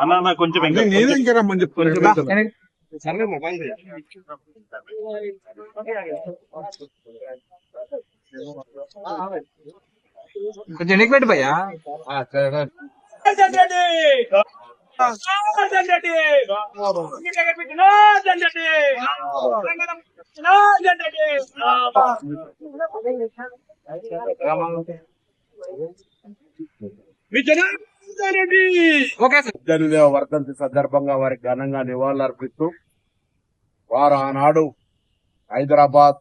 అన్న అన్న కొంచెం ఇంకా నేను ఇంకా రమ్మని చెప్తున్నా కొంచెం పెట్టి భయ్యా ఓకే సార్. జనదేవ వర్ధంతి సందర్భంగా వారికి ఘనంగా నివాళులర్పిస్తూ వారు ఆనాడు హైదరాబాద్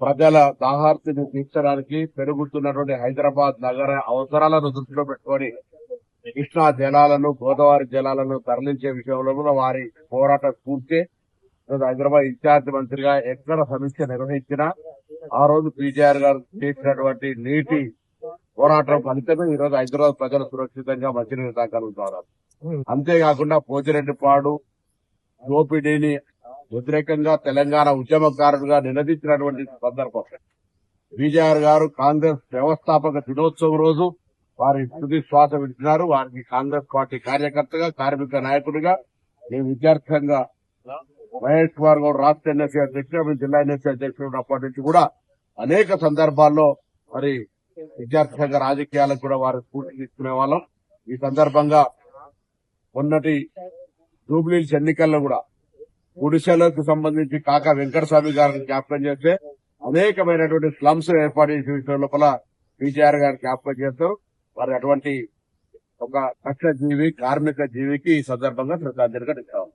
ప్రజల దాహార్తిని తీర్చడానికి పెరుగుతున్నటువంటి హైదరాబాద్ నగర అవసరాలను దృష్టిలో పెట్టుకొని కృష్ణా జలాలను గోదావరి జలాలను తరలించే విషయంలో కూడా వారి పోరాట స్ఫూర్తి హైదరాబాద్ ఇన్ఛార్జ్ మంత్రిగా ఎక్కడ సమీక్ష నిర్వహించినా ఆ రోజు పీజీఆర్ గారు చేసినటువంటి నీటి పోరాటం ఫలితమే ఈ రోజు హైదరాబాద్ ప్రజలు సురక్షితంగా మంచినీరు తాగలుగుతున్నారు అంతేకాకుండా పోతిరెడ్డిపాడు దోపిడీని వ్యతిరేకంగా తెలంగాణ ఉద్యమకారుడుగా నిలదీసినటువంటి సందర్భం. బీజేఆర్ గారు కాంగ్రెస్ వ్యవస్థాపక దినోత్సవం రోజు వారి తుది శ్వాస విడిచినారు. వారికి కాంగ్రెస్ పార్టీ కార్యకర్తగా కార్మిక నాయకుడిగా నేను విద్యార్థిగా మహేష్ కుమార్ గౌడ్ రాష్ట్ర ఎన్ఎస్సీ అధ్యక్షుడు జిల్లా ఎన్ఎస్సీ అధ్యక్షుడు ఉన్నప్పటి నుంచి కూడా అనేక సందర్భాల్లో మరి విద్యార్థి సంఘ రాజకీయాలకు కూడా వారు స్ఫూర్తి తీసుకునే వాళ్ళం. ఈ సందర్భంగా మొన్నటి జూబ్లీ ఎన్నికల్లో కూడా ఒడిశాలకు సంబంధించి కాక వెంకటస్వామి గారిని జ్ఞాపకం చేస్తే అనేకమైనటువంటి స్లమ్స్ ఏర్పాటు చేసే విషయం లోపల పీజీఆర్ గారు జ్ఞాపకం చేస్తారు వారి అటువంటి ఒక కష్ట జీవి కార్మిక జీవికి ఈ సందర్భంగా శ్రద్ధాంజలిగా నిలిచారు.